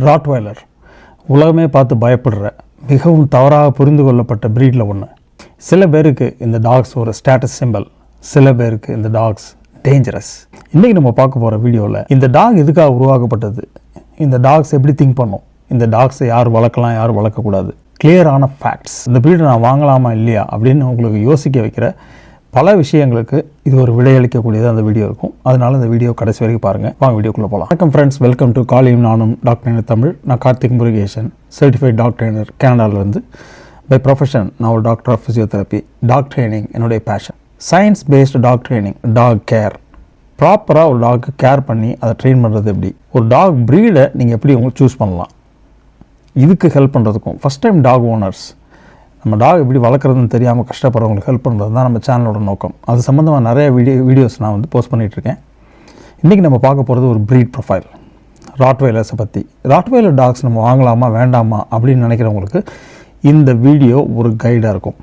Rottweiler உலகமே பார்த்து பயப்படுற மிகவும் தவறாக புரிந்து கொள்ளப்பட்ட ப்ரீடில் ஒன்று சில பேருக்கு இந்த டாக்ஸ் ஒரு ஸ்டேட்டஸ் சிம்பல் சில பேருக்கு இந்த டாக்ஸ் டேஞ்சரஸ் இன்றைக்கி நம்ம பார்க்க போகிற வீடியோவில் இந்த டாக் எதுக்காக உருவாக்கப்பட்டது? இந்த டாக்ஸ் எப்படி திங்க் பண்ணும்? இந்த டாக்ஸை யார் வளர்க்கலாம் யார் வளர்க்கக்கூடாது? கிளியரான ஃபேக்ட்ஸ் இந்த ப்ரீடை நான் வாங்கலாமா இல்லையா? அப்படின்னு உங்களுக்கு யோசிக்க வைக்கிற பல விஷயங்களுக்கு இது ஒரு விடையளிக்கக்கூடியது அந்த வீடியோ இருக்கும். அதனால் இந்த வீடியோ கடைசி வரைக்கும் பாருங்கள் வாங்க வீடியோக்குள்ளே போகலாம் வணக்கம் ஃப்ரெண்ட்ஸ் வெல்கம் டு காலியும் நானும் டாக்டர் தமிழ். நான் Karthik Murugesan certified doctor trainer கனடாவிலேருந்து. By profession நான் ஒரு doctor of physiotherapy dog training என்னுடைய passion science based dog training dog care ப்ராப்பராக ஒரு டாக்கு கேர் பண்ணி அதை ட்ரெயின் பண்ணுறது எப்படி? ஒரு டாக் ப்ரீடை நீங்கள் எப்படி உங்களுக்கு சூஸ் பண்ணலாம்? இதுக்கு ஹெல்ப் பண்ணுறதுக்கும் ஃபஸ்ட் டைம் டாக் ஓனர்ஸ் நம்ம டாக் எப்படி வளர்க்குறதுன்னு தெரியாமல் கஷ்டப்படுறவங்களுக்கு ஹெல்ப் பண்ணுறது தான் நம்ம சேனலோட நோக்கம். அது சம்மந்தமாக நிறைய வீடியோ வீடியோஸ் நான் வந்து போஸ்ட் பண்ணிகிட்ருக்கேன் இன்றைக்கி நம்ம பார்க்க போகிறது ஒரு ப்ரீட் ப்ரொஃபைல் ராட்வைலர்ஸை பற்றி ராட்வைலர் டாக்ஸ் நம்ம வாங்கலாமா வேண்டாமா அப்படின்னு நினைக்கிறவங்களுக்கு இந்த வீடியோ ஒரு கைடாக இருக்கும்.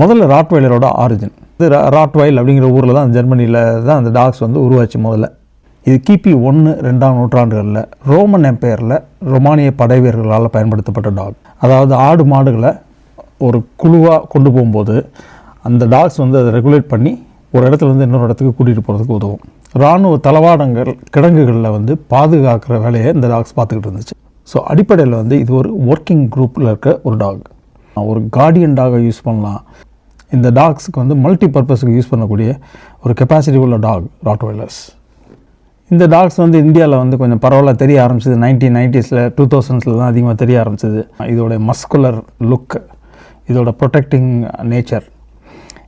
முதல்ல ராட்வைலரோட ஆரிஜின் இது ராட்வைல் அப்படிங்கிற ஊரில் தான் ஜெர்மனியில் தான் அந்த டாக்ஸ் வந்து உருவாச்சு முதல்ல. இது கிபி ஒன்று ரெண்டாம் நூற்றாண்டுகளில் ரோமன் எம்பையரில் ரொமானிய படை வீரர்களால் பயன்படுத்தப்பட்ட டாக் அதாவது ஆடு மாடுகளை ஒரு குழுவாக கொண்டு போகும்போது அந்த டாக்ஸ் வந்து அதை ரெகுலேட் பண்ணி ஒரு இடத்துல இருந்து இன்னொரு இடத்துக்கு கூட்டிகிட்டு போகிறதுக்கு உதவும். இராணுவ தளவாடங்கள் கிடங்குகளில் வந்து பாதுகாக்கிற வேலையை இந்த டாக்ஸ் பார்த்துக்கிட்டு இருந்துச்சு. ஸோ அடிப்படையில் வந்து இது ஒரு ஒர்க்கிங் குரூப்பில் இருக்க ஒரு டாக் ஒரு கார்டியன் டாகை யூஸ் பண்ணலாம். இந்த டாக்ஸுக்கு வந்து மல்டி பர்பஸுக்கு யூஸ் பண்ணக்கூடிய ஒரு கெப்பாசிட்டி உள்ள டாக் ராட்வைலர்ஸ் இந்த டாக்ஸ் வந்து இந்தியாவில் வந்து கொஞ்சம் பரவாயில்ல தெரிய ஆரம்பிச்சது நைன்டீன் நைன்டிஸில் டூ தௌசண்ட்ஸில் தான் அதிகமாக தெரிய ஆரம்பிச்சது. இதோடைய மஸ்குலர் லுக்கு இதோட ப்ரொடெக்டிங் நேச்சர்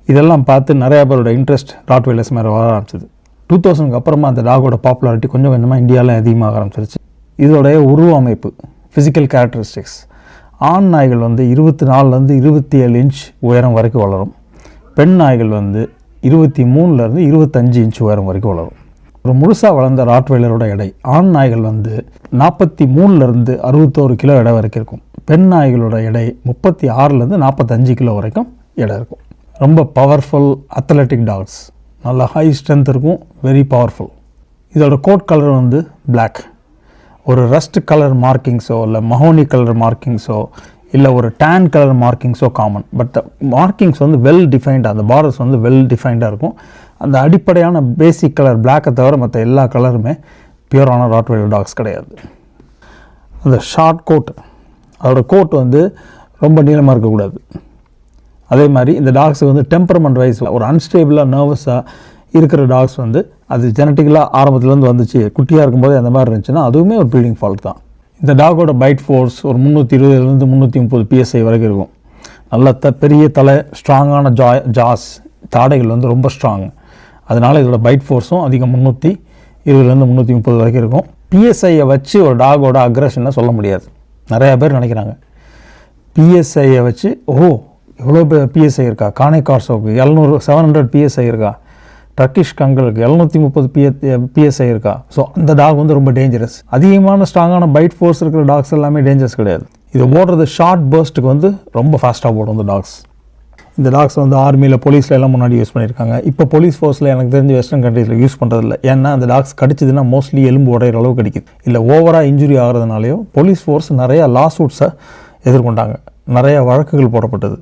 இதெல்லாம் பார்த்து நிறையா பேரோட இன்ட்ரெஸ்ட் ராட்வைலர்ஸ் மேலே வர ஆரம்பிச்சது. டூ தௌசண்ட்க்கு அப்புறமா அந்த டாகோட பாப்புலாரிட்டி கொஞ்சம் கொஞ்சமாக இந்தியாவில் அதிகமாக ஆரம்பிச்சிருச்சு. இதோடைய உருவ அமைப்பு ஃபிசிக்கல் கேரக்டரிஸ்டிக்ஸ் ஆண் நாய்கள் வந்து இருபத்தி நாலுலேருந்து இருபத்தி ஏழு இன்ச் உயரம் வரைக்கும் வளரும். பெண் நாய்கள் வந்து இருபத்தி மூணுலேருந்து இருபத்தஞ்சு இன்ச் உயரம் வரைக்கும் வளரும். ஒரு முழுசாக வளர்ந்த ராட்வைலரோட எடை ஆண் நாய்கள் வந்து நாற்பத்தி மூணுலேருந்து அறுபத்தோரு கிலோ எடை வரைக்கும் இருக்கும். பெண் நாய்களோட எடை முப்பத்தி ஆறுலேருந்து நாற்பத்தஞ்சு கிலோ வரைக்கும் எடை இருக்கும். ரொம்ப பவர்ஃபுல் அத்லட்டிக் டாக்ஸ் நல்ல ஹை ஸ்ட்ரென்த் இருக்கும் வெரி பவர்ஃபுல் இதோட கோட் கலர் வந்து பிளாக் ஒரு ரஸ்ட் கலர் மார்க்கிங்ஸோ இல்லை மஹோனி கலர் மார்க்கிங்ஸோ இல்லை ஒரு டேன் கலர் மார்க்கிங்ஸோ காமன் பட் மார்க்கிங்ஸ் வந்து வெல் டிஃபைன்டாக அந்த பார்டர்ஸ் வந்து வெல் டிஃபைன்டாக இருக்கும். அந்த அடிப்படையான பேசிக் கலர் பிளாக்கை தவிர மற்ற எல்லா கலருமே பியூரான ராட்வெல் டாக்ஸ் கிடையாது. அந்த ஷார்ட் கோட் அதோட கோட் வந்து ரொம்ப நீளமாக இருக்கக்கூடாது. அதே மாதிரி இந்த டாக்ஸ் வந்து டெம்பரமெண்ட் வைஸ் ஒரு அன்ஸ்டேபிளாக நர்வஸாக இருக்கிற டாக்ஸ் வந்து அது ஜெனட்டிக்கலாக ஆரம்பத்துலேருந்து வந்துச்சு. குட்டியாக இருக்கும்போது அந்த மாதிரி இருந்துச்சுன்னா அதுவுமே ஒரு ப்ரீடிங் ஃபால்ட் தான். இந்த டாகோட பைட் ஃபோர்ஸ் ஒரு முந்நூற்றி இருபதுலேருந்து முந்நூற்றி முப்பது பிஎஸ்ஐ வரைக்கும் இருக்கும். நல்ல த பெரிய தலை ஸ்ட்ராங்கான ஜா ஜாஸ் தாடைகள் வந்து ரொம்ப ஸ்ட்ராங் அதனால் இதோட பைட் ஃபோர்ஸும் அதிகம் முந்நூற்றி இருபதுலேருந்து முந்நூற்றி முப்பது வரைக்கும் இருக்கும். பிஎஸ்ஐயை வச்சு ஒரு டாகோட அக்ரஷனை சொல்ல முடியாது. நிறையா பேர் நினைக்கிறாங்க. பிஎஸ்ஐயை வச்சு ஓ இவ்வளோ பிஎஸ்ஐ இருக்கா? கானை கார்சோவுக்கு எழுநூறு செவன் ஹண்ட்ரட் பிஎஸ்ஐ இருக்கா? டர்க்கிஷ் கங்களுக்கு எழுநூற்றி முப்பது பிஎ பிஎஸ்ஐ இருக்கா? ஸோ அந்த டாக் வந்து ரொம்ப டேஞ்சரஸ் அதிகமான ஸ்ட்ராங்கான பைட் ஃபோர்ஸ் இருக்கிற டாக்ஸ் எல்லாமே டேஞ்சரஸ் கிடையாது. இது ஓடுறது ஷார்ட் பர்ஸ்ட்டுக்கு வந்து ரொம்ப ஃபாஸ்ட்டாக ஓடும் இந்த டாக்ஸ் இந்த டாக்ஸ் வந்து ஆர்மியில் போலீஸில் எல்லாம் முன்னாடி யூஸ் பண்ணியிருக்காங்க இப்போ போலீஸ் ஃபோர்ஸில் எனக்கு தெரிஞ்ச வெஸ்டர்ன் கண்ட்ரீஸில் யூஸ் பண்ணுறதில்ல ஏன்னா அந்த டாக்ஸ் கடிச்சதுன்னா மோஸ்ட்லி எலும்பு உடையிற அளவு கடிக்குது இல்லை ஓவராக இன்ஜுரி ஆகிறதுனாலையோ போலீஸ் ஃபோர்ஸ் நிறையா லா சூட்ஸை எதிர்கொண்டாங்க. நிறையா வழக்குகள் போடப்பட்டது.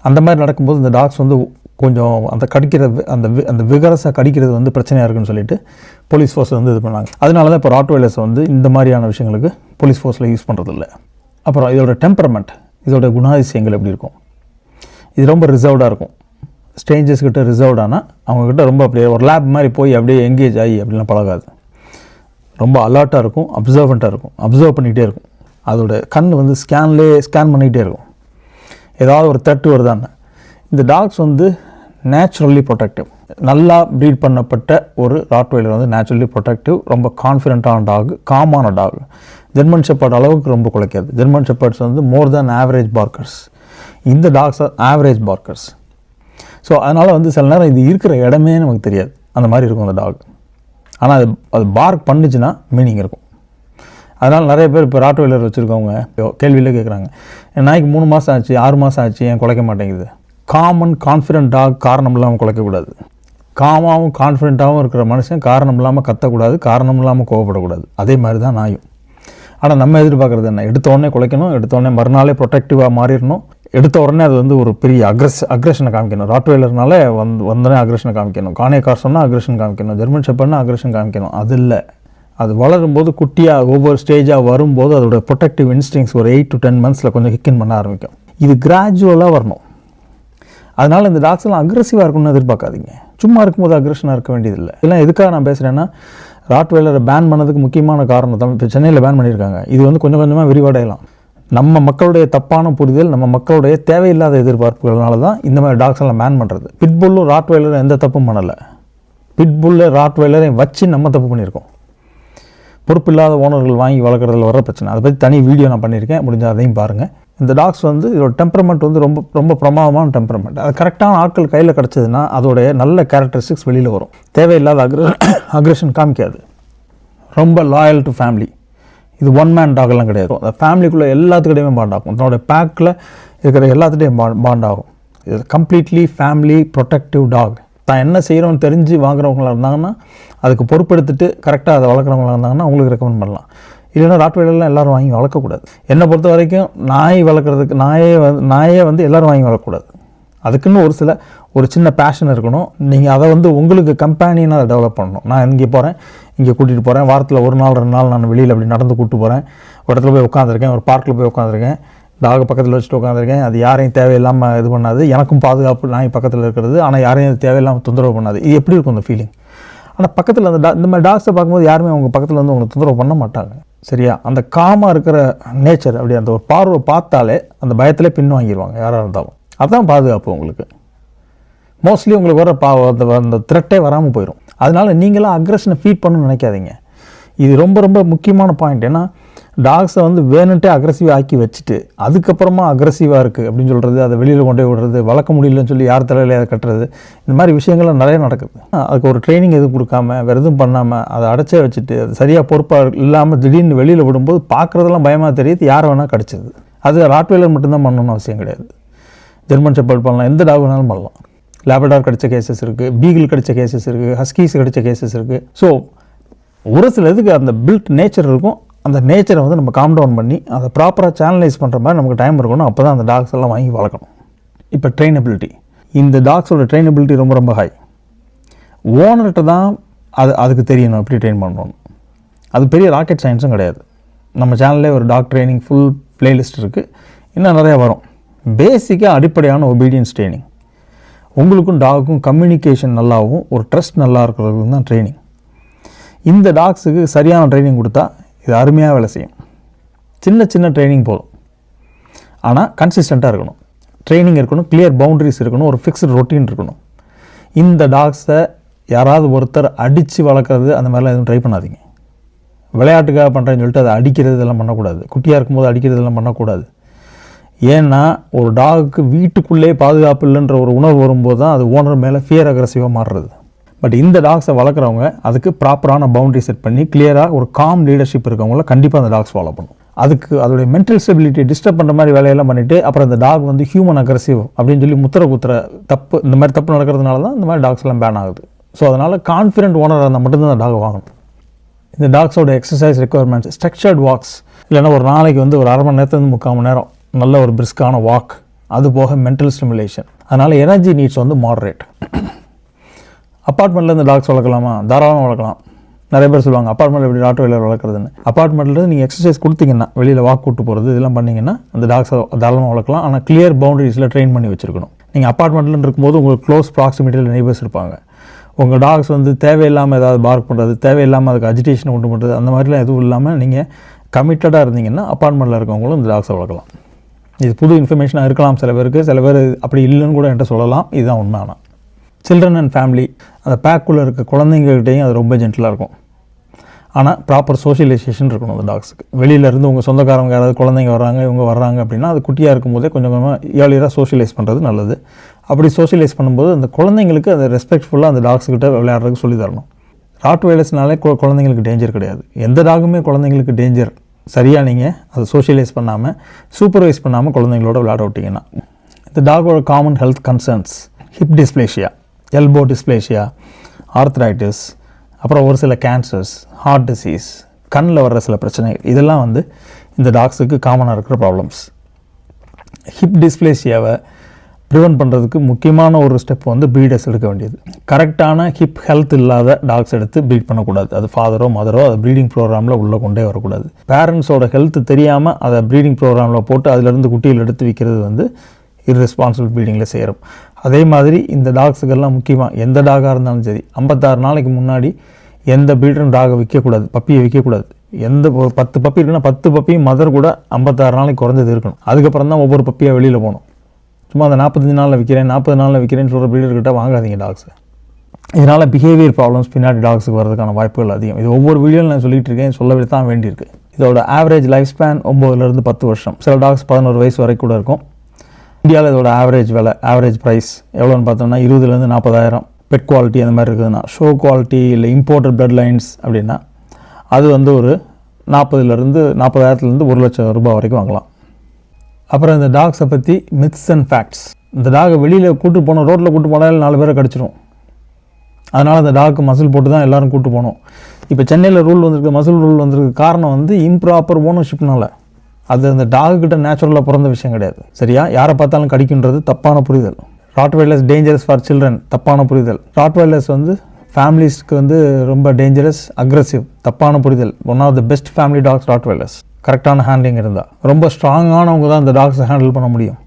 அந்த மாதிரி நடக்கும்போது இந்த டாக்ஸ் வந்து கொஞ்சம் அந்த கடிக்கிற வி- அந்த வி- அந்த விகரஸை கடிக்கிறது வந்து பிரச்சனையாக இருக்குன்னு சொல்லிட்டு போலீஸ் ஃபோர்ஸ் வந்து இது பண்ணாங்க. அதனால தான் இப்போ ராட்வேலர்ஸ் வந்து இந்த மாதிரியான விஷயங்களுக்கு போலீஸ் ஃபோர்ஸில் யூஸ் பண்ணுறதில்ல அப்புறம் இதோட டெம்பரமெண்ட் இதோட குணாதிசயங்கள் எப்படி இருக்கும்? இது ரொம்ப ரிசர்வ்டாக இருக்கும். ஸ்ட்ரேஞ்சர்ஸ் கிட்ட ரிசர்வ்ட் ஆனால் அவங்கக்கிட்ட ரொம்ப அப்படியே ஒரு லேப் மாதிரி போய் அப்படியே எங்கேஜ் ஆகி அப்படிலாம் பழகாது. ரொம்ப அலர்ட்டாக இருக்கும் அப்சர்வண்ட்டாக இருக்கும் அப்சர்வ் பண்ணிகிட்டே இருக்கும். அதோட கண் வந்து ஸ்கேன்லேயே ஸ்கேன் பண்ணிக்கிட்டே இருக்கும். ஏதாவது ஒரு தட்டு வருதான்னு. இந்த டாக்ஸ் வந்து நேச்சுரலி ப்ரொடெக்டிவ் நல்லா ப்ரீட் பண்ணப்பட்ட ஒரு ராட்வைலர் வந்து நேச்சுரலி ப்ரொடெக்டிவ் ரொம்ப கான்ஃபிடென்ட்டான டாக் காமான டாக் ஜெர்மன் ஷெப்பர்ட் அளவுக்கு ரொம்ப குலைக்காது. ஜெர்மன் ஷெப்பர்ட்ஸ் வந்து மோர் தேன் ஆவரேஜ் பார்க்கர்ஸ் இந்த dogs are average barkers so அதனால் வந்து சில நேரம் இது இருக்கிற இடமே நமக்கு தெரியாது. அந்த மாதிரி இருக்கும் அந்த டாக் ஆனால் அது அது பார்க் பண்ணுச்சுன்னா மீனிங் இருக்கும். அதனால் நிறைய பேர் இப்போ ராட்வைலர் வச்சுருக்கவங்க கேள்வியில் கேட்குறாங்க என் நாய்க்கு மூணு மாதம் ஆச்சு ஆறு மாதம் ஆச்சு ஏன் குலைக்க மாட்டேங்குது? காமன் கான்ஃபிடென்ட் டாக் காரணம் இல்லாமல் குலைக்கக்கூடாது. காமாவும் கான்ஃபிடென்ட்டாகவும் இருக்கிற மனுஷன் காரணம் இல்லாமல் கத்தக்கூடாது காரணம் இல்லாமல் கோவப்படக்கூடாது. அதே மாதிரி தான் நாயும். ஆனால் நம்ம எதிர்பார்க்குறது என்ன? எடுத்த உடனே குலைக்கணும் எடுத்த உடனே மறுநாளே ப்ரொடெக்டிவாக மாறிடணும். எடுத்த உடனே அது வந்து ஒரு பெரிய அக்ரஸ் அக்ரஷனை காமிக்கணும். ராட்வெயிலர்னால வந்து வந்தோடனே அக்ரஷனை காமிக்கணும். கானே கார் சொன்னால் அக்ரஷன் காமிக்கணும் ஜெர்மன் ஷெப்பர்னா அக்ரஷன் காமிக்கணும். அது இல்லை. அது வளரும்போது குட்டியாக ஒவ்வொரு ஸ்டேஜாக வரும்போது அதோட ப்ரொடெக்டிவ் இன்ஸ்டிங்ஸ் ஒரு எயிட் டு டென் மந்த்ஸில் கொஞ்சம் ஹிக்கின் பண்ண ஆரம்பிக்கும். இது கிராஜுவலாக வரணும். அதனால் இந்த டாக்ஸ் எல்லாம் அக்ரெசிவாக இருக்கணும்னு எதிர்பார்க்காதீங்க. சும்மா இருக்கும்போது அக்ரெஷனாக இருக்க வேண்டியதில்லை. இதெல்லாம் எதுக்காக நான் பேசுகிறேன்னா ராட்வெயிலரை பேன் பண்ணதுக்கு முக்கியமான காரணம் தான். இப்போ சென்னையில் பேன் பண்ணியிருக்காங்க. இது வந்து கொஞ்சம் கொஞ்சமாக விரிவடையலாம். நம்ம மக்களுடைய தப்பான புரிதல் நம்ம மக்களுடைய தேவையில்லாத எதிர்பார்ப்புகள்னால தான் இந்த மாதிரி டாக்ஸ் எல்லாம் மேன் பண்ணுறது பிட்புல்லும் ராட்வெயிலரும் எந்த தப்பும் பண்ணலை. பிட்புல்ல ராட்வெயிலரையும் வச்சு நம்ம தப்பு பண்ணியிருக்கோம். பொறுப்பில்லாத ஓனர்கள் வாங்கி வளர்க்குறதுல வர பிரச்சனை. அதை பற்றி தனி வீடியோ நான் பண்ணியிருக்கேன். முடிஞ்சால் அதையும் பாருங்கள் இந்த டாக்ஸ் வந்து இதோட டெம்பரமெண்ட் வந்து ரொம்ப ரொம்ப பிரமாதமான டெம்பரமெண்ட் அது கரெக்டான ஆட்கள் கையில் கிடச்சதுன்னா அதோடைய நல்ல கேரக்டரிஸ்டிக்ஸ் வெளியில் வரும். தேவையில்லாத அக்ர அக்ரெஷன் காமிக்காது. ரொம்ப லாயல் டு ஃபேமிலி இது ஒன் மேன் டாக்லாம் கிடையாது. அந்த ஃபேமிலிக்குள்ளே எல்லாத்துக்கிட்டையுமே பாண்ட் ஆகும். தன்னோட பேக்கில் இருக்கிற எல்லாத்துட்டையும் பாண்ட் ஆகும். இது கம்ப்ளீட்லி ஃபேமிலி ப்ரொடெக்டிவ் டாக் தான் என்ன செய்கிறோன்னு தெரிஞ்சு வாங்குறவங்களா இருந்தாங்கன்னா அதுக்கு பொறுப்பெடுத்துட்டு கரெக்டாக அதை வளர்க்குறவங்களா இருந்தாங்கன்னா அவங்களுக்கு ரெக்கமெண்ட் பண்ணலாம். இல்லைன்னா ராட்வெயிலெலாம் எல்லோரும் வாங்கி வளர்க்கக்கூடாது. என்னை பொறுத்த வரைக்கும் நாய் வளர்க்குறதுக்கு நாயே வந்து நாயே வந்து எல்லாரும் வாங்கி வளர்க்கக்கூடாது. அதுக்குன்னு ஒரு சில ஒரு சின்ன பேஷன் இருக்கணும். நீங்கள் அதை வந்து உங்களுக்கு கம்பேனியனாக அதை டெவலப் பண்ணணும். நான் இங்கே போகிறேன் இங்கே கூட்டிகிட்டு போகிறேன் வாரத்தில் ஒரு நாள் ரெண்டு நாள் நான் வெளியில் அப்படி நடந்து கூப்பிட்டு போகிறேன் ஒரு இடத்துல போய் உட்காந்துருக்கேன் ஒரு பார்க்கில் போய் உட்காந்துருக்கேன் டாக் பக்கத்தில் வச்சுட்டு உட்காந்துருக்கேன் அது யாரையும் தேவையில்லாமல் இது பண்ணாது. எனக்கும் பாதுகாப்பு நான் பக்கத்தில் இருக்கிறது. ஆனால் யாரையும் அது தேவையில்லாமல் தொந்தரவு பண்ணாது. இது எப்படி இருக்கும் அந்த ஃபீலிங் ஆனால் பக்கத்தில் அந்த டா இந்த மாதிரி டாக்ஸை பார்க்கும்போது யாருமே அவங்க பக்கத்தில் வந்து உங்களை தொந்தரவு பண்ண மாட்டாங்க. சரியா? அந்த காமாக இருக்கிற நேச்சர் அப்படி அந்த ஒரு பார்வை பார்த்தாலே அந்த பயத்திலே பின் வாங்கிடுவாங்க யாராக இருந்தாலும். அதுதான் பாதுகாப்பு உங்களுக்கு. மோஸ்ட்லி உங்களுக்கு வர பா அந்த அந்த த்ரெட்டே வராமல் போயிடும் அதனால நீங்களாம் அக்ரஷனை ஃபீட் பண்ணணும்னு நினைக்காதீங்க. இது ரொம்ப ரொம்ப முக்கியமான பாயிண்ட் ஏன்னா டாக்ஸை வந்து வேணுன்ட்டே அக்ரஸிவ் ஆக்கி வச்சுட்டு அதுக்கப்புறமா அக்ரஸிவாக இருக்குது அப்படின்னு சொல்கிறது அதை வெளியில் கொண்டு போய் விடுறது வளர்க்க முடியலன்னு சொல்லி யார் தலையில் அதை கட்டுறது இந்த மாதிரி விஷயங்கள்லாம் நிறைய நடக்குது. அதுக்கு ஒரு ட்ரைனிங் எதுவும் கொடுக்காம வேறு எதுவும் பண்ணாமல் அதை அடைச்சே வச்சுட்டு அது சரியாக பொறுப்பாக இல்லாமல் திடீர்னு வெளியில் விடும்போது பார்க்குறதெல்லாம் பயமாக தெரியுது யாரை வேணால் கிடச்சிது. அது ராட்வேலர் மட்டும்தான் பண்ணணும்னு அவசியம் கிடையாது. ஜெர்மன் செப்பல் பண்ணலாம் எந்த டாக் வேணாலும் பண்ணலாம். லேபடார் கிடச்ச கேசஸ் இருக்குது பீகிள் கிடச்ச கேசஸ் இருக்குது ஹஸ்கீஸ் கிடச்ச கேசஸ் இருக்குது ஸோ ஒரு சில இதுக்கு அந்த பில்ட் நேச்சர் இருக்கும். அந்த நேச்சரை வந்து நம்ம காம் டவுன் பண்ணி அதை ப்ராப்பராக சேனலைஸ் பண்ணுற மாதிரி நமக்கு டைம் இருக்கணும். அப்போ தான் அந்த டாக்ஸ் எல்லாம் வாங்கி வளர்க்கணும். இப்போ ட்ரெயினபிலிட்டி இந்த டாக்ஸோட ட்ரெயினபிலிட்டி ரொம்ப ரொம்ப ஹை ஓனர்கிட்ட தான் அது அதுக்கு தெரியணும் எப்படி ட்ரெயின் பண்ணணும் அது பெரிய ராக்கெட் சயின்ஸும் கிடையாது. நம்ம சேனல்லே ஒரு டாக் ட்ரைனிங் ஃபுல் ப்ளேலிஸ்ட் இருக்குது இன்னும் நிறையா வரும். பேசிக்காக அடிப்படையான ஒபீடியன்ஸ் ட்ரைனிங் உங்களுக்கும் டாகுக்கும் கம்யூனிகேஷன் நல்லாவும் ஒரு ட்ரஸ்ட் நல்லா இருக்கிறதுக்கு தான் ட்ரைனிங் இந்த டாக்ஸுக்கு சரியான ட்ரைனிங் கொடுத்தா இது அருமையாக வேலை செய்யும். சின்ன சின்ன ட்ரைனிங் போதும். ஆனால் கன்சிஸ்டண்ட்டாக இருக்கணும். ட்ரைனிங் இருக்கணும் கிளியர் பவுண்டரிஸ் இருக்கணும் ஒரு ஃபிக்ஸ்டு ரொட்டீன் இருக்கணும். இந்த டாக்ஸை யாராவது ஒருத்தர் அடித்து வளர்க்குறது அந்த மாதிரிலாம் எதுவும் ட்ரை பண்ணாதீங்க. விளையாட்டுக்காக பண்ணுறேன்னு சொல்லிட்டு அதை அடிக்கிறது இதெல்லாம் பண்ணக்கூடாது. குட்டியாக இருக்கும்போது அடிக்கிறது இதெல்லாம் பண்ணக்கூடாது. ஏன்னா ஒரு டாகுக்கு வீட்டுக்குள்ளே பாதுகாப்பு இல்லைன்ற ஒரு உணர்வு வரும்போது தான் அது ஓனர் மேலே ஃபியர் அக்ரஸிவாக மாறுறது. பட் இந்த டாக்ஸை வளர்க்குறவங்க அதுக்கு ப்ராப்பரான பவுண்டரி செட் பண்ணி கிளியராக ஒரு காம் லீடர்ஷிப் இருக்கவங்கள கண்டிப்பாக அந்த டாக்ஸ் ஃபாலோ பண்ணும் அதுக்கு அதோடைய மென்டல் ஸ்டெபிலிட்டி டிஸ்டர்ப் பண்ணுற மாதிரி வேலையெல்லாம் பண்ணிவிட்டு அப்புறம் இந்த டாக் வந்து ஹியூமன் அக்ரஸிவ் அப்படின்னு சொல்லி முத்திர குத்துற தப்பு இந்த மாதிரி தப்பு நடக்கிறதுனால தான் இந்த மாதிரி டாக்ஸ் எல்லாம் பேன் ஆகுது. ஸோ அதனால் கான்ஃபிடென்ட் ஓனராக இருந்தால் மட்டும்தான் அந்த டாக் வாங்கணும். இந்த டாக்ஸோட எக்ஸசைஸ் ரெக்குவயர்மெண்ட்ஸ் ஸ்ட்ரக்சர்ட் வாக்ஸ் இல்லைன்னா ஒரு நாளைக்கு வந்து ஒரு அரை மணி நேரத்துலேருந்து முக்கால் மணி நேரம் நல்ல ஒரு பிரிஸ்கான வாக் அது போக மென்டல் ஸ்டிமுலேஷன் அதனால் எனர்ஜி நீட்ஸ் வந்து மாடரேட் அப்பார்ட்மெண்ட்டில் இந்த டாக்ஸ் வளர்க்கலாமா? தாராளமாக வளர்க்கலாம். நிறைய பேர் சொல்லுவாங்க அப்பார்ட்மெண்ட்டில் எப்படி டாக்டர் வெளியில் வளர்க்குறதுன்னு? அப்பார்ட்மெண்ட்டில் நீங்கள் எக்ஸசைஸ் கொடுத்தீங்கன்னா வெளியில் வாக் கூட்டு போகிறது இதெல்லாம் பண்ணிங்கன்னா அந்த டாக்ஸை தாராளமாக வளர்க்கலாம். ஆனால் கிளியர் பவுண்டரிஸில் ட்ரெயின் பண்ணி வச்சுருக்கணும். நீங்கள் அப்பார்ட்மெண்ட்டில் இருக்கும்போது உங்களுக்கு க்ளோஸ் ப்ராக்சிமிட்டியில் நெய்பர்ஸ் இருப்பாங்க. உங்கள் டாக்ஸ் வந்து தேவையில்லாமல் ஏதாவது பார்க் பண்ணுறது தேவையில்லாமல் அதுக்கு அஜிடேஷன் கொண்டு பண்ணுறது அந்த மாதிரிலாம் எதுவும் இல்லாமல் நீங்கள் கமிட்டடாக இருந்தீங்கன்னா அப்பார்ட்மெண்ட்டில் இருக்கவங்களும் இந்த டாக்ஸை வளர்க்கலாம். இது புது இன்ஃபர்மேஷனாக இருக்கலாம் சில பேருக்கு. சில பேர் அப்படி இல்லைன்னு கூட என்கிட்ட சொல்லலாம். இதுதான் உண்மையான. சில்ட்ரன் அண்ட் ஃபேமிலி அந்த பேக்குள்ளே இருக்க குழந்தைங்ககிட்டையும் அது ரொம்ப ஜென்டிலாக இருக்கும். ஆனால் ப்ராப்பர் சோஷியலைசேஷன் இருக்கணும் அந்த டாக்ஸுக்கு வெளியிலேருந்து உங்கள் சொந்தக்காரங்க யாராவது குழந்தைங்க வர்றாங்க இவங்க வர்றாங்க அப்படின்னா அது குட்டியாக இருக்கும்போதே கொஞ்சம் கொஞ்சமாக ஏர்லியராக சோஷியலைஸ் பண்ணுறது நல்லது. அப்படி சோஷியலைஸ் பண்ணும்போது அந்த குழந்தைங்களுக்கு அந்த ரெஸ்பெக்ட்ஃபுல்லாக அந்த டாக்ஸ்கிட்ட விளையாடுறதுக்கு சொல்லி தரணும். ராட் வைலஸ்னாலே குழந்தைங்களுக்கு டேஞ்சர் கிடையாது. எந்த டாகுமே குழந்தைங்களுக்கு டேஞ்சர் சரியாக நீங்கள் அதை சோஷியலைஸ் பண்ணாமல் சூப்பர்வைஸ் பண்ணாமல் குழந்தைங்களோட விளையாட விட்டிங்கன்னா இந்த டாகோட common health concerns hip dysplasia elbow dysplasia arthritis அப்புறம் ஒரு சில கேன்சர்ஸ் ஹார்ட் டிசீஸ் கண்ணில் வர்ற சில பிரச்சனைகள் இதெல்லாம் வந்து இந்த டாக்ஸுக்கு காமனாக இருக்கிற ப்ராப்ளம்ஸ் ஹிப் டிஸ்பிளேஷியாவை ப்ரிவென்ட் பண்ணுறதுக்கு முக்கியமான ஒரு ஸ்டெப் வந்து ப்ரீடர்ஸ் எடுக்க வேண்டியது. கரெக்டான ஹிப் ஹெல்த் இல்லாத டாக்ஸ் எடுத்து ப்ரீட் பண்ணக்கூடாது. அது ஃபாதரோ மதரோ அதை ப்ரீடிங் ப்ரோக்ராமில் உள்ளே கொண்டே வரக்கூடாது. பேரண்ட்ஸோட ஹெல்த் தெரியாமல் அதை ப்ரீடிங் ப்ரோக்ராமில் போட்டு அதிலிருந்து குட்டியில் எடுத்து விற்கிறது வந்து இர்ரெஸ்பான்சிபிள் ப்ரீடிங்கில் செய்கிறோம் அதே மாதிரி இந்த டாக்ஸுக்கெல்லாம் முக்கியமாக எந்த டாகாக இருந்தாலும் சரி ஐம்பத்தாறு நாளைக்கு முன்னாடி எந்த ப்ரீடரும் டாகை விற்கக்கூடாது பப்பியை விற்கக்கூடாது. எந்த ஒரு பத்து பப்பி இருக்குன்னா பத்து பப்பியும் மதர் கூட ஐம்பத்தாறு நாளைக்கு குறைஞ்சது இருக்கணும். அதுக்கப்புறம் தான் ஒவ்வொரு பப்பியாக வெளியில் போகணும். சும்மா அந்த நாற்பத்தஞ்சு நாளில் விற்கிறேன் நாற்பது நாளில் விற்கிறேன்னு சொல்கிற ப்ரீடர்கிட்ட வாங்காதீங்க டாக்ஸு இதனால் பிஹேவியர் ப்ராப்ளம்ஸ் பின்னாடி டாக்ஸுக்கு வரதுக்கான வாய்ப்புகள் அதிகம். இது ஒவ்வொரு வீடியோவில் நான் சொல்லிகிட்டு இருக்கேன். சொல்லவே தான் வேண்டியிருக்கு இதோட ஆவரேஜ் லைஃப் ஸ்பேன் ஒம்போதுலேருந்து பத்து வருஷம். சில டாக்ஸ் பதினோரு வயசு வரை கூட இருக்கும். இந்தியாவில் இதோட ஆவரேஜ் விலை ஆவரேஜ் ப்ரைஸ் எவ்வளோன்னு பார்த்தோம்னா இருபதுலேருந்து நாற்பதாயிரம். பெட் குவாலிட்டி அந்த மாதிரி இருக்குதுன்னா ஷோ குவாலிட்டி இல்லை இம்போர்ட்டட் பிளட் லைன்ஸ் அப்படின்னா அது வந்து ஒரு நாற்பதுலேருந்து நாற்பதாயிரத்துலேருந்து ஒரு லட்சம் ரூபாய் வரைக்கும் வாங்கலாம். அப்புறம் இந்த டாக்ஸை பற்றி மித்ஸ் அண்ட் ஃபேக்ட்ஸ் இந்த டாகை வெளியில் கூட்டு போனோம் ரோட்டில் கூட்டு போனாலும் நாலு பேரை கடிச்சிடும் அதனால் அந்த டாக்கு மசில் போட்டு தான் எல்லாரும் கூட்டு போனோம். இப்போ சென்னையில் ரூல் வந்திருக்கு மசில் ரூல் வந்திருக்கு. காரணம் வந்து இம்ப்ராப்பர் ஓனர்ஷிப்னால அது அந்த டாக் நேச்சுரலாக பிறந்த விஷயம் கிடையாது. சரியா? யாரை பார்த்தாலும் கடிக்குன்றது தப்பான புரிதல். ராட்வைலர்ஸ் டேஞ்சரஸ் ஃபார் சில்ட்ரன் தப்பான புரிதல். ராட்வைலர்ஸ் வந்து ஃபேமிலிஸ்க்கு வந்து ரொம்ப டேஞ்சரஸ் அக்ரஸிவ் தப்பான புரிதல். One of the best family dogs rottweilers கரெக்டான ஹேண்ட்லிங் இருந்தால் ரொம்ப ஸ்ட்ராங்கானவங்க தான் இந்த டாக்ஸை ஹேண்டில் பண்ண முடியும்.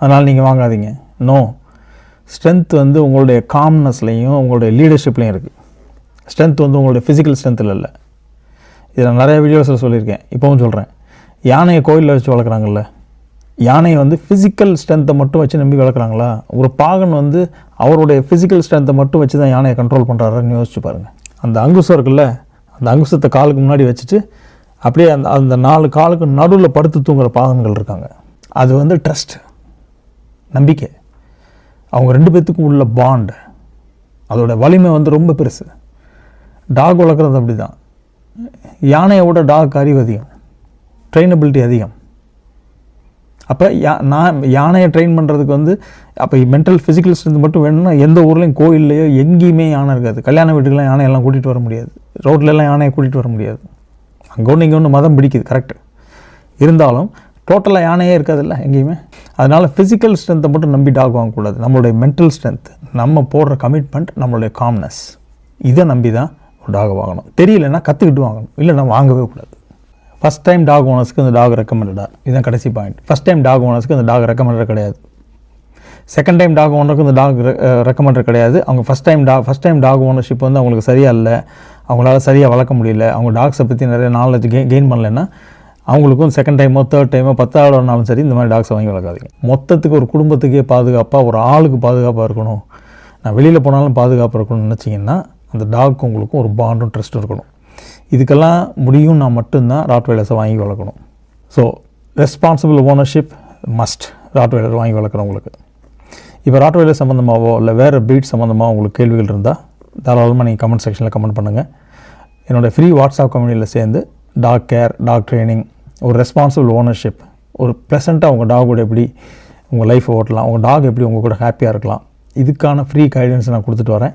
அதனால் நீங்கள் வாங்காதீங்க. நோ ஸ்ட்ரென்த் வந்து உங்களுடைய காம்னஸ்லையும் உங்களுடைய லீடர்ஷிப்லேயும் இருக்குது ஸ்ட்ரென்த் வந்து உங்களுடைய ஃபிசிக்கல் ஸ்ட்ரென்த்தில் இல்லை. இதை நான் நிறைய வீடியோஸில் சொல்லியிருக்கேன். இப்போவும் சொல்கிறேன் யானையை கோயிலில் வச்சு வளர்க்குறாங்கல்ல? யானையை வந்து ஃபிசிக்கல் ஸ்ட்ரென்த்தை மட்டும் வச்சு நம்பி வளர்க்குறாங்களா? ஒரு பாகன் வந்து அவருடைய ஃபிசிக்கல் ஸ்ட்ரென்த்தை மட்டும் வச்சு தான் யானையை கண்ட்ரோல் பண்ணுறாருன்னு யோசிச்சு பாருங்கள் அந்த அங்குசம் இருக்குல்ல? அந்த அங்குசத்தை காலுக்கு முன்னாடி வச்சுட்டு அப்படியே அந்த அந்த நாலு காலுக்கு நடுவில் படுத்து தூங்குற பாகன்கள் இருக்காங்க. அது வந்து ட்ரஸ்ட் நம்பிக்கை. அவங்க ரெண்டு பேர்த்துக்கும் உள்ள பாண்டு அதோடய வலிமை வந்து ரொம்ப பெருசு. டாக் வளர்க்குறது அப்படி தான் யானையை விட டாக் அறிவு அதிகம். ட்ரெயினபிலிட்டி அதிகம். அப்போ யா நான் யானையை ட்ரெயின் பண்ணுறதுக்கு வந்து அப்போ மென்டல் ஃபிசிக்கல் ஸ்ட்ரென்த் மட்டும் வேணும்னா எந்த ஊர்லேயும் கோயில்லையோ எங்கேயுமே யானை இருக்காது. கல்யாண வீட்டுக்கெல்லாம் யானையெல்லாம் கூட்டிகிட்டு வர முடியாது. ரோட்லெல்லாம் யானையை கூட்டிகிட்டு வர முடியாது. அங்கே ஒன்று இங்கே ஒன்று மதம் பிடிக்குது கரெக்டு இருந்தாலும் டோட்டலாக யானையே இருக்காதுல்ல எங்கேயுமே. அதனால் ஃபிசிக்கல் ஸ்ட்ரென்த்தை மட்டும் நம்பி டாக் வாங்கக்கூடாது. நம்மளுடைய மென்டல் ஸ்ட்ரென்த் நம்ம போடுற கமிட்மெண்ட் நம்மளுடைய காம்னஸ் இதை நம்பி தான் ஒரு டாக் வாங்கணும். தெரியலன்னா கற்றுக்கிட்டு வாங்கணும். இல்லைன்னா வாங்கவே கூடாது. ஃபஸ்ட் டைம் டாக் ஓனர்ஸ்க்கு இந்த டாக் ரெக்கமெண்டடா இதுதான் கடைசி பாயிண்ட் ஃபஸ்ட் டைம் டாக் ஓனர்ஸ்க்கு இந்த டாக் ரெக்கமெண்டட் கிடையாது. செகண்ட் டைம் டாக் ஓனருக்கு இந்த டாக் ரெக்கமெண்டர் கிடையாது. அவங்க first time dog first time dog ownership வந்து அவங்களுக்கு சரியாக இல்லை. அவங்களால சரியாக வளர்க்க முடியல. அவங்க டாக்ஸை பற்றி நிறைய நாலேஜ் கெயின் கெயின் பண்ணலைன்னா அவங்களுக்கும் செகண்ட் டைமோ தேர்ட் டைமோ பத்தாவது வரனாலும் சரி இந்த மாதிரி டாக்ஸை வாங்கி வளர்க்காதீங்க. மொத்தத்துக்கு ஒரு குடும்பத்துக்கே பாதுகாப்பாக ஒரு ஆளுக்கு பாதுகாப்பாக இருக்கணும். நான் வெளியில் போனாலும் பாதுகாப்பாக இருக்கணும்னு நினச்சிங்கன்னா அந்த டாக் உங்களுக்கும் ஒரு பாண்டும் ட்ரஸ்ட்டும் இருக்கணும். இதுக்கெல்லாம் முடியும்னா மட்டும்தான் ராட்வைலர்ஸை வாங்கி வளர்க்கணும். So responsible ownership must rottweiler வாங்கி வளர்க்குறவங்களுக்கு இப்போ ராட்வைலர் சம்மந்தமாகவோ இல்லை வேறு பீட் சம்மந்தமாக உங்களுக்கு கேள்விகள் இருந்தால் தாராளமாக நீங்கள் கமெண்ட் செக்ஷனில் கமெண்ட் பண்ணுங்கள் என்னோடய ஃப்ரீ வாட்ஸ்அப் கம்யூனிட்டியில் சேர்ந்து டாக் கேர் டாக் ட்ரைனிங் ஒரு ரெஸ்பான்சிபிள் ஓனர்ஷிப் ஒரு ப்ளசண்ட்டாக உங்கள் டாகோட எப்படி உங்கள் லைஃப் ஓட்டலாம் உங்கள் டாக் எப்படி உங்கள் கூட ஹாப்பியாக இருக்கலாம் இதுக்கான ஃப்ரீ கைடன்ஸ் நான் கொடுத்துட்டு வரேன்.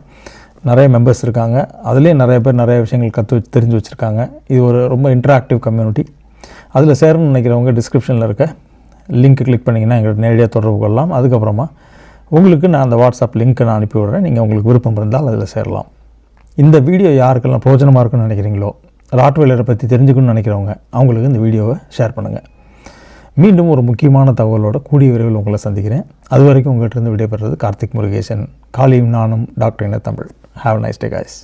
நிறைய மெம்பர்ஸ் இருக்காங்க. அதுலேயே நிறைய பேர் நிறைய விஷயங்கள் கற்று வச்சு தெரிஞ்சு வச்சுருக்காங்க. இது ஒரு ரொம்ப இன்ட்ராக்டிவ் கம்யூனிட்டி அதில் சேரணும்னு நினைக்கிறவங்க டிஸ்கிரிப்ஷனில் இருக்க லிங்க் கிளிக் பண்ணிங்கன்னா எங்கள்கிட்ட நேரடியாக தொடர்பு கொள்ளலாம். அதுக்கப்புறமா உங்களுக்கு நான் அந்த வாட்ஸ்அப் லிங்க்கை நான் அனுப்பி விடுறேன் நீங்கள் உங்களுக்கு விருப்பம் இருந்தால் அதில் சேரலாம். இந்த வீடியோ யாருக்கெல்லாம் பிரோஜனமாக இருக்குன்னு நினைக்கிறீங்களோ ராட்வெல்லரை பற்றி தெரிஞ்சுக்கணும்னு நினைக்கிறவங்க அவங்களுக்கு இந்த வீடியோவை ஷேர் பண்ணுங்கள் மீண்டும் ஒரு முக்கியமான தகவலோட கூடிய விரைவில் உங்களை சந்திக்கிறேன். அது வரைக்கும் உங்கள்கிட்ட இருந்து விடைபெறுறது கார்த்திக் முருகேசன். காலியும் நானும் doctor in Tamil have nice day guys